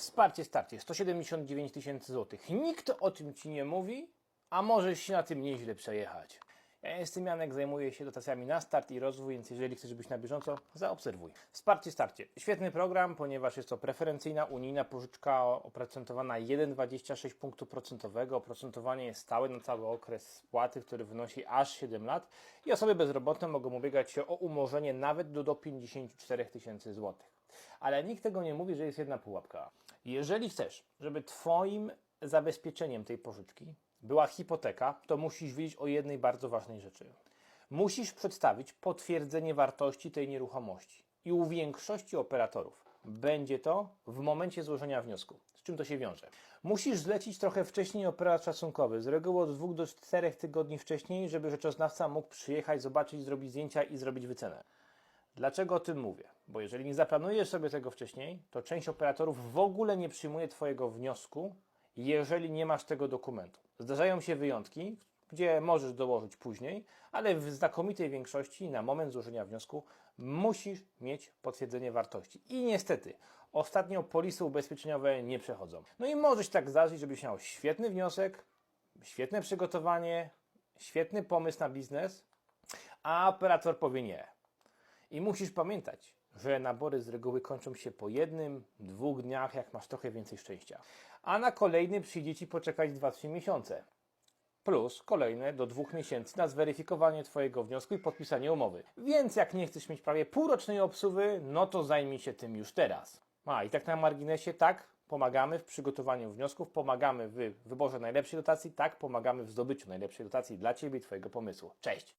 Wsparcie starcie 179 tysięcy złotych. Nikt o tym ci nie mówi, a możesz się na tym nieźle przejechać. Ja jestem Janek, zajmuję się dotacjami na start i rozwój, więc jeżeli chcesz być na bieżąco, zaobserwuj. Wsparcie starcie. Świetny program, ponieważ jest to preferencyjna unijna pożyczka oprocentowana 1,26 punktu procentowego. Oprocentowanie jest stałe na cały okres spłaty, który wynosi aż 7 lat i osoby bezrobotne mogą ubiegać się o umorzenie nawet do, do 54 tysięcy złotych. Ale nikt tego nie mówi, że jest jedna pułapka. Jeżeli chcesz, żeby Twoim zabezpieczeniem tej pożyczki była hipoteka, to musisz wiedzieć o jednej bardzo ważnej rzeczy. Musisz przedstawić potwierdzenie wartości tej nieruchomości. I u większości operatorów będzie to w momencie złożenia wniosku. Z czym to się wiąże? Musisz zlecić trochę wcześniej operat szacunkowy, z reguły od 2 do 4 tygodni wcześniej, żeby rzeczoznawca mógł przyjechać, zobaczyć, zrobić zdjęcia i zrobić wycenę. Dlaczego o tym mówię? Bo jeżeli nie zaplanujesz sobie tego wcześniej, to część operatorów w ogóle nie przyjmuje Twojego wniosku, jeżeli nie masz tego dokumentu. Zdarzają się wyjątki, gdzie możesz dołożyć później, ale w znakomitej większości na moment złożenia wniosku musisz mieć potwierdzenie wartości. I niestety, ostatnio polisy ubezpieczeniowe nie przechodzą. No i może się tak zdarzyć, żebyś miał świetny wniosek, świetne przygotowanie, świetny pomysł na biznes, a operator powie nie. I musisz pamiętać, że nabory z reguły kończą się po jednym, dwóch dniach, jak masz trochę więcej szczęścia. A na kolejny przyjdzie ci poczekać 2-3 miesiące. Plus kolejne do dwóch miesięcy na zweryfikowanie Twojego wniosku i podpisanie umowy. Więc jak nie chcesz mieć prawie półrocznej obsługi, no to zajmij się tym już teraz. A i tak na marginesie, tak, pomagamy w przygotowaniu wniosków, pomagamy w wyborze najlepszej dotacji, tak, pomagamy w zdobyciu najlepszej dotacji dla Ciebie i Twojego pomysłu. Cześć!